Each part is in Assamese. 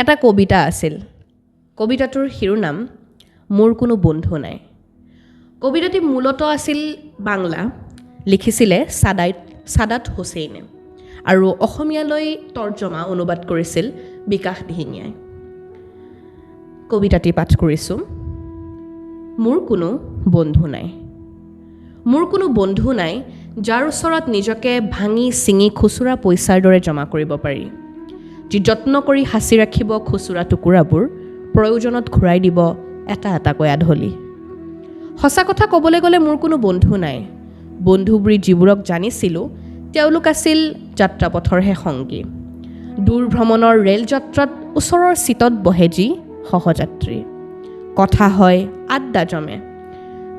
এটা কবিতা আছিল। কবিতাটোৰ শিৰোনাম মোৰ কোনো বন্ধু নাই। কবিতাটি মূলতঃ আছিল বাংলা লিখিছিলে চাদাইত চাদাত হুছেইনে আৰু অসমীয়ালৈ তৰ্জমা অনুবাদ কৰিছিল বিকাশ দিহিঙীয়াই। কবিতাটি পাঠ কৰিছোঁ মোৰ কোনো বন্ধু নাই। মোৰ কোনো বন্ধু নাই যাৰ ওচৰত নিজকে ভাঙি ছিঙি খুচুৰা পইচাৰ দৰে জমা কৰিব পাৰি। যি যত্ন কৰি সাঁচি ৰাখিব খুচুৰা টুকুৰাবোৰ প্ৰয়োজনত ঘূৰাই দিব এটা এটাকৈ আধলি। সঁচা কথা ক'বলৈ গ'লে মোৰ কোনো বন্ধু নাই। বন্ধু বুলি যিবোৰক জানিছিলোঁ তেওঁলোক আছিল যাত্ৰাপথৰহে সংগী। দূৰ ভ্ৰমণৰ ৰেল যাত্ৰাত ওচৰৰ চিটত বহে যি সহযাত্ৰী। কথা হয় আড্ডা জমে।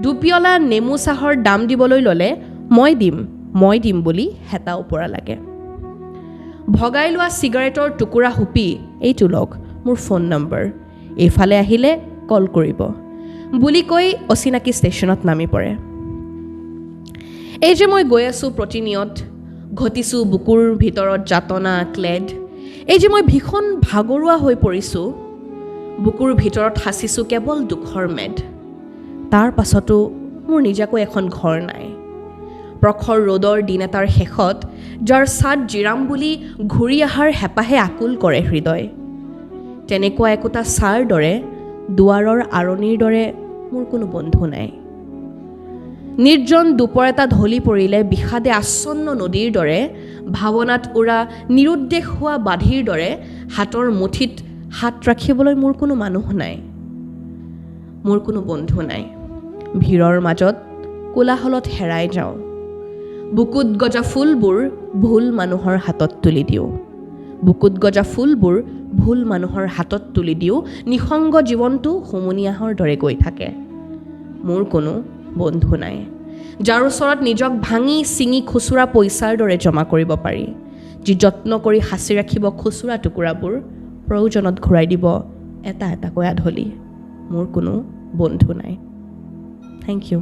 দুপিয়লা নেমু চাহৰ দাম দিবলৈ ল'লে মই দিম মই দিম বুলি হেতা ওপৰা লাগে। ভগাই লোৱা চিগাৰেটৰ টুকুৰা সুপি এইটো লওক মোৰ ফোন নম্বৰ এইফালে আহিলে কল কৰিব। বুলি কৈ অচিনাকি ষ্টেচনত নামি পৰে। এই যে মই গৈ আছোঁ প্ৰতিনিয়ত ঘটিছোঁ বুকুৰ ভিতৰত যাতনা ক্লেদ এই যে মই ভীষণ ভাগৰুৱা হৈ পৰিছোঁ বুকুৰ ভিতৰত সাঁচিছোঁ কেৱল দুখৰ মেদ। তাৰ পাছতো মোৰ নিজাকৈ এখন ঘৰ নাই। প্ৰখৰ ৰ'দৰ দিন এটাৰ শেষত যাৰ ছাদ জিৰাম বুলি ঘূৰি অহাৰ হেঁপাহে আকুল কৰে হৃদয়। তেনেকুৱা একোটা ছাৰ দৰে দুৱাৰৰ আৰণিৰ দৰে মোৰ কোনো বন্ধু নাই। নিৰ্জন দুপৰ এটা ঢলি পৰিলে বিষাদে আচ্ছন্ন নদীৰ দৰে ভাৱনাত উৰা নিৰুদ্দেশ হোৱা বাধিৰ দৰে হাতৰ মুঠিত হাত ৰাখিবলৈ মোৰ কোনো মানুহ নাই। মোৰ কোনো বন্ধু নাই। ভিৰৰ মাজত কোলাহলত হেৰাই যাওঁ। বুকুত গজা ফুলবোৰ ভুল মানুহৰ হাতত তুলি দিওঁ। বুকুত গজা ফুলবোৰ ভুল মানুহৰ হাতত তুলি দিওঁ নিসংগ জীৱনটো হুমুনিয়াহৰ দৰে গৈ থাকে। মোৰ কোনো বন্ধু নাই যাৰ ওচৰত নিজক ভাঙি ছিঙি খুচুৰা পইচাৰ দৰে জমা কৰিব পাৰি যি যত্ন কৰি সাঁচি ৰাখিব খুচুৰা টুকুৰাবোৰ প্ৰয়োজনত ঘূৰাই দিব এটা এটাকৈ আধলি। মোৰ কোনো বন্ধু নাই। Thank U